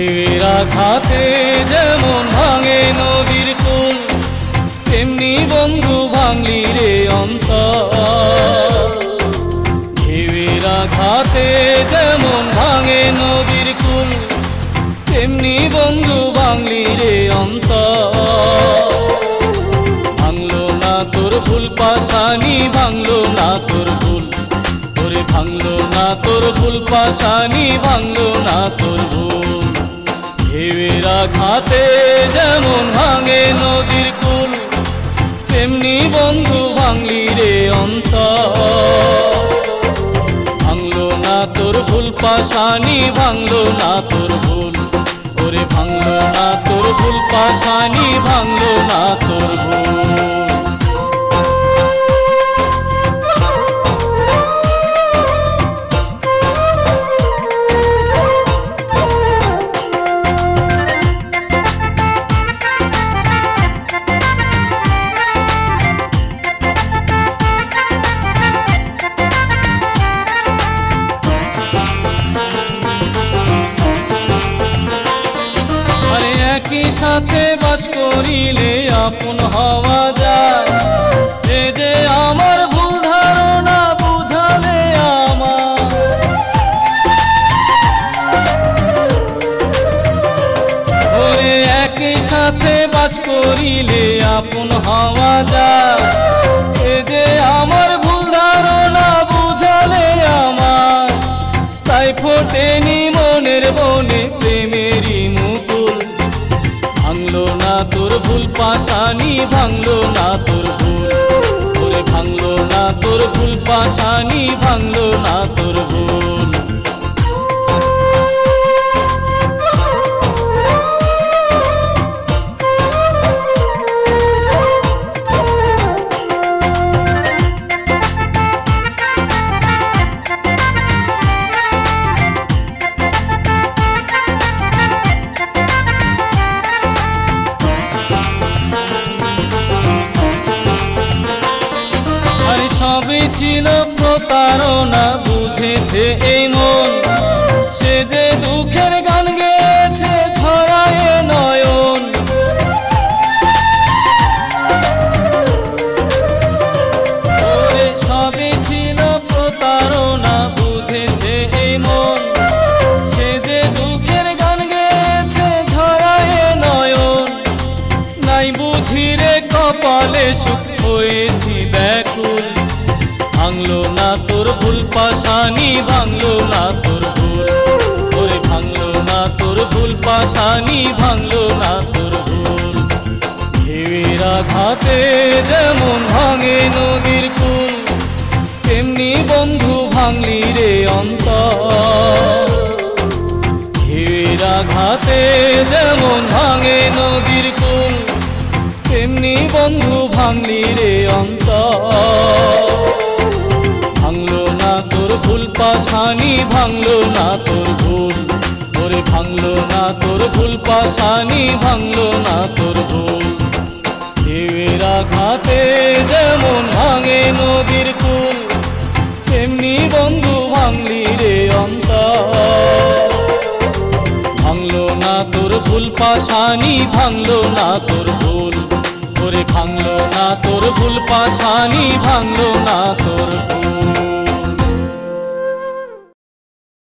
আঘাতে যেমন ভাঙে নদীর কুল, তেমনি বন্ধু ভাঙলি রে অন্তর। ঢেউয়ের আঘাতে যেমন ভাঙে নদীর কুল, তেমনি বন্ধু ভাঙলি রে অন্তর। ভাঙলো না তোর ভুল পাশানি, ভাঙলো না তোর ভুল। তোরে ভাঙলো না তোর ভুল পাশানি, ভাঙলো না তোর ভুল। ঢেউয়ের ঘাতে যেমন ভাঙে নদীর কুল, তেমনি বন্ধু ভাঙলি রে অন্ত ভাঙলো না তোর ভুল পাশানি ভাঙলো না তোর ভুল, ওরে ভাঙলো না তোর ভুল পাশানি ভাঙলো সাথে বাস করিলে আপন হওয়া যায়। এ যে আমার ভুল ধারণা বুঝালে আমার। ওরে একই সাথে বাস করিলে আপন হওয়া যায়। এ যে তোর ভুল পাশানি ভাঙলো না তোর ভুল। ভাঙলো না তোর ভুল পাশানি ভাঙলো সবই ছিল প্রতারণা, বুঝেছে এই মন। সে যে দুঃখের গান গেয়েছে, ছড়ায় নয়ন। সবই ছিল প্রতারণা, বুঝেছে এই মন। সে যে দুঃখের গান গেয়েছে, ছড়ায় নয়ন। নাই বুঝি রে কপালে সুখ না তোর ভুল পাশানি ভাঙলো না তোর ভুল। ওরে ভাঙলো না তোর ভুল পাশানি, ভাঙলো না তোর ভুল। ঢেউয়ের আঘাতে যেমন ভাঙে নদীর কুল, তেমনি বন্ধু ভাঙলি রে অন্তর। ঢেউয়ের আঘাতে যেমন ভাঙে নদীর কুল, তেমনি বন্ধু ভাঙলি রে পাশানি ভাঙলো না তোর ভুল, ওরে ভাঙলো না তোর ভুল, পাশানি ভাঙলো না তোর ভুল। ঢেউয়ের আঘাতে যেমন ভাঙে নদীর কুল, তেমনি বন্ধু ভাঙলি রে অন্তর। ভাঙলো না তোর ভুল, পাশানি ভাঙলো না তোর ভুল, ওরে ভাঙলো না তোর ভুল, পাশানি ভাঙলো না তোর ভুল।